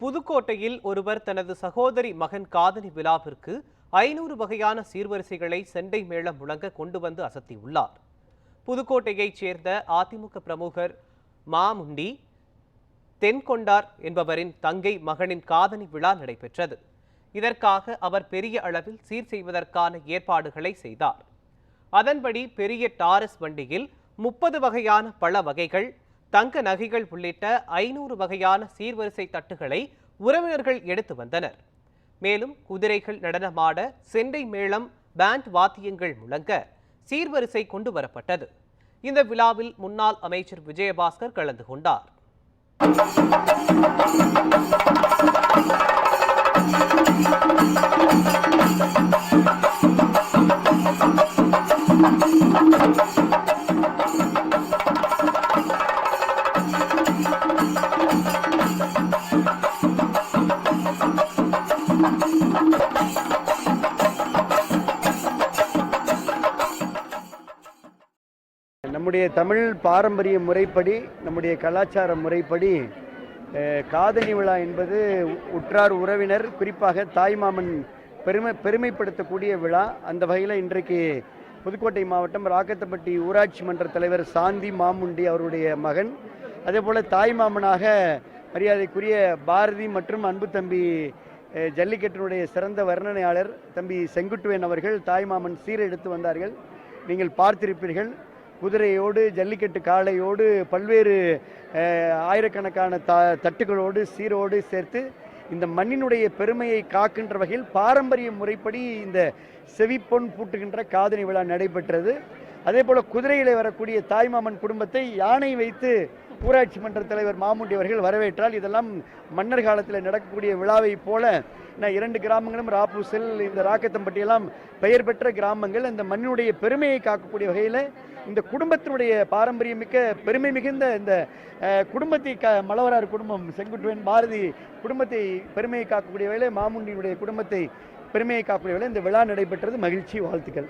புதுக்கோட்டையில் ஒருவர் தனது சகோதரி மகன் காதணி விழாவிற்கு ஐநூறு வகையான சீர்வரிசைகளை செண்டை மேளம் முழங்க கொண்டு வந்து அசத்தியுள்ளார். புதுக்கோட்டையைச் சேர்ந்த அதிமுக பிரமுகர் மாமுண்டி தென்கொண்டார் என்பவரின் தங்கை மகனின் காதணி விழா நடைபெற்றது. இதற்காக அவர் பெரிய அளவில் சீர் செய்வதற்கான ஏற்பாடுகளை செய்தார். அதன்படி பெரிய டாரஸ் வண்டியில் முப்பது வகையான பழ வகைகள் தங்க நகைகள் உள்ளிட்ட ஐநூறு வகையான சீர்வரிசை தட்டுகளை உறவினர்கள் எடுத்து வந்தனர். மேலும் குதிரைகள் நடனமாட செண்டை மேளம் பேண்ட் வாத்தியங்கள் முழங்க சீர்வரிசை கொண்டு வரப்பட்டது. இந்த விழாவில் முன்னாள் அமைச்சர் விஜயபாஸ்கர் கலந்து கொண்டார். நம்முடைய தமிழ் பாரம்பரிய முறைப்படி நம்முடைய கலாச்சார முறைப்படி காதணி விழா என்பது உற்றார் உறவினர் குறிப்பாக தாய்மாமன் பெருமை பெருமைப்படுத்தக்கூடிய விழா. அந்த வகையில் இன்றைக்கு புதுக்கோட்டை மாவட்டம் ராக்கத்தப்பட்டி ஊராட்சி மன்ற தலைவர் சாந்தி மாமுண்டி அவருடைய மகன். அதே போல் தாய்மாமனாக மரியாதைக்குரிய பாரதி மற்றும் அன்பு தம்பி ஜல்லிக்கட்டினுடைய சிறந்த வர்ணனையாளர் தம்பி செங்குட்டுவேன் அவர்கள் தாய்மாமன் சீரெடுத்து வந்தார்கள். நீங்கள் பார்த்திருப்பீர்கள். குதிரையோடு ஜல்லிக்கட்டு காளையோடு பல்வேறு ஆயிரக்கணக்கான த தட்டுகளோடு சீரோடு சேர்த்து இந்த மண்ணினுடைய பெருமையை காக்கின்ற வகையில் பாரம்பரிய முறைப்படி இந்த செவிப்பொன் பூட்டுகின்ற காதணி விழா நடைபெற்றது. அதே போல் குதிரையிலே வரக்கூடிய தாய்மாமன் குடும்பத்தை யானை வைத்து ஊராட்சி மன்ற தலைவர் மாமுண்டி அவர்கள் வரவேற்றால் இதெல்லாம் மன்னர் காலத்தில் நடக்கக்கூடிய விழாவைப் போல நான் இரண்டு கிராமங்களும் ராப்பூசல் இந்த ராக்கத்தம்பட்டியெல்லாம் பெயர் பெற்ற கிராமங்கள் இந்த மண்ணினுடைய பெருமையை காக்கக்கூடிய வகையில் இந்த குடும்பத்தினுடைய பாரம்பரியமிக்க பெருமை மிகுந்த இந்த குடும்பத்தை க மலவரார் குடும்பம் செங்குட்டுவன் பாரதி குடும்பத்தை பெருமையை காக்கக்கூடிய வகையில் மாமுண்டியினுடைய குடும்பத்தை பெருமையை காக்கக்கூடிய வகையில் இந்த விழா நடைபெற்றது மகிழ்ச்சி வாழ்த்துக்கள்.